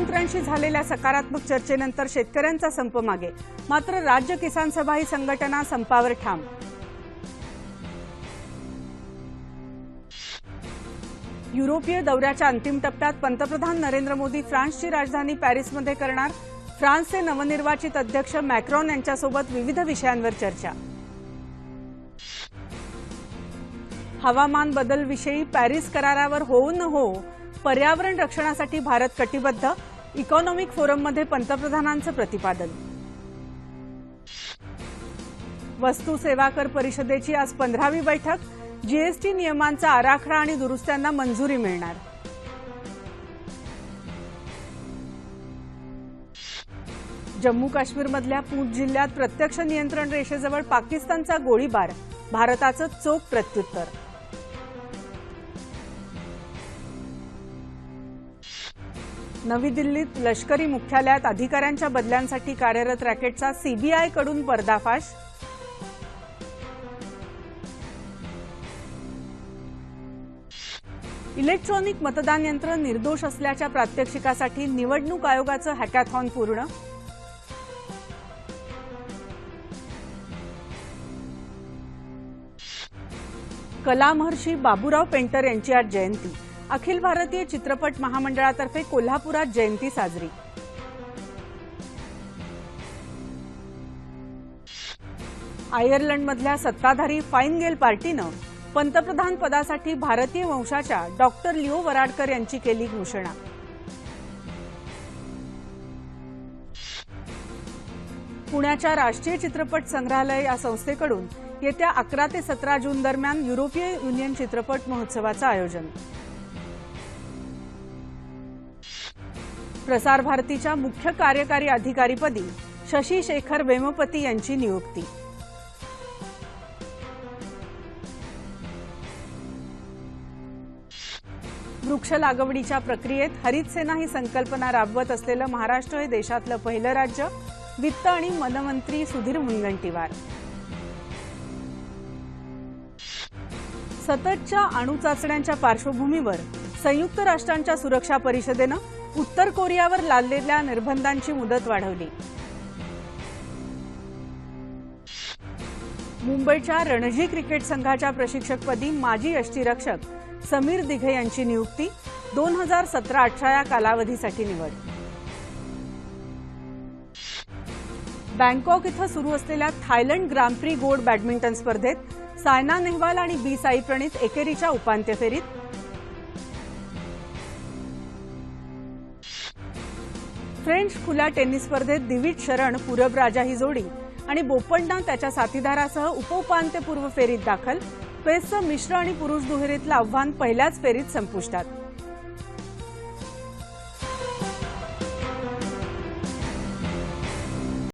शेतकऱ्यांशी झालेल्या सकारात्मक चर्चेनंतर शेतकऱ्यांचा संप मागे. मात्र राज्य किसान सभा ही संघटना संपावर ठाम. युरोपीय दौऱ्याच्या अंतिम टप्प्यात पंतप्रधान नरेंद्र मोदी फ्रान्सची राजधानी पॅरिसमध्ये करणार. फ्रान्सचे नवनिर्वाचित अध्यक्ष मॅक्रॉन यांच्यासोबत विविध विषयांवर चर्चा. हवामान बदलविषयी पॅरिस करारावर होऊ न हो पर्यावरण रक्षणासाठी भारत कटिबद्ध इकॉनॉमिक फोरममध्ये पंतप्रधानांचं प्रतिपादन. वस्तू सेवा कर परिषदेची आज पंधरावी बैठक. जीएसटी नियमांचा आराखडा आणि दुरुस्त्यांना मंजुरी मिळणार. जम्मू काश्मीरमधल्या पूंछ जिल्ह्यात प्रत्यक्ष नियंत्रण रेषेजवळ पाकिस्तानचा गोळीबार. भारताचं चोख प्रत्युत्तर. नवी दिल्लीत लष्करी मुख्यालयात अधिकाऱ्यांच्या बदल्यांसाठी कार्यरत रॅकेटचा सीबीआयकडून पर्दाफाश. इलेक्ट्रॉनिक मतदान यंत्र निर्दोष असल्याच्या प्रात्यक्षिकासाठी निवडणूक आयोगाचं हॅकॅथॉन पूर्ण. कलामहर्षी बाबूराव पेंटर यांची आज जयंती. अखिल भारतीय चित्रपट महामंडळातर्फे कोल्हापुरात जयंती साजरी. आयर्लंडमधल्या सत्ताधारी फाईन गेल पार्टीनं पंतप्रधान पदासाठी भारतीय वंशाच्या डॉक्टर लिओ वराडकर यांची केली घोषणा. पुण्याच्या राष्ट्रीय चित्रपट संग्रहालय या संस्थेकडून येत्या अकरा ते सतरा जून दरम्यान युरोपीय युनियन चित्रपट महोत्सवाचं आयोजन. प्रसार भारतीच्या मुख्य कार्यकारी अधिकारीपदी शशी शेखर वेमपती यांची नियुक्ती. वृक्ष लागवडीच्या प्रक्रियेत हरित सेना ही संकल्पना राबवत असलेलं महाराष्ट्र हे देशातलं पहिलं राज्य वित्त आणि मनमंत्री सुधीर मुनगंटीवार. सततच्या अणुचाचण्यांच्या पार्श्वभूमीवर संयुक्त राष्ट्रांच्या सुरक्षा परिषदेनं उत्तर कोरियावर लादलेल्या निर्बंधांची मुदत वाढवली. मुंबईच्या रणजी क्रिकेट संघाच्या प्रशिक्षकपदी माजी यष्टीरक्षक समीर दिघे यांची नियुक्ती दोन हजार सतरा अठरा या कालावधीसाठी निवड. बँकॉक इथं सुरू असलेल्या थायलंड ग्रांप्री गोल्ड बॅडमिंटन स्पर्धेत सायना नेहवाल आणि बी साई प्रणित एकेरीच्या उपांत्य फेरीत फ्रेंच खुल्या टेनिस स्पर्धेत दिविज शरण पूरब राजा ही जोडी आणि बोपण्णा त्याच्या साथीदारासह उपउपांत्यपूर्व फेरीत दाखल. पेसचं मिश्र आणि पुरुष दुहेरीतलं आव्हान पहिल्याच फेरीत संपुष्टात.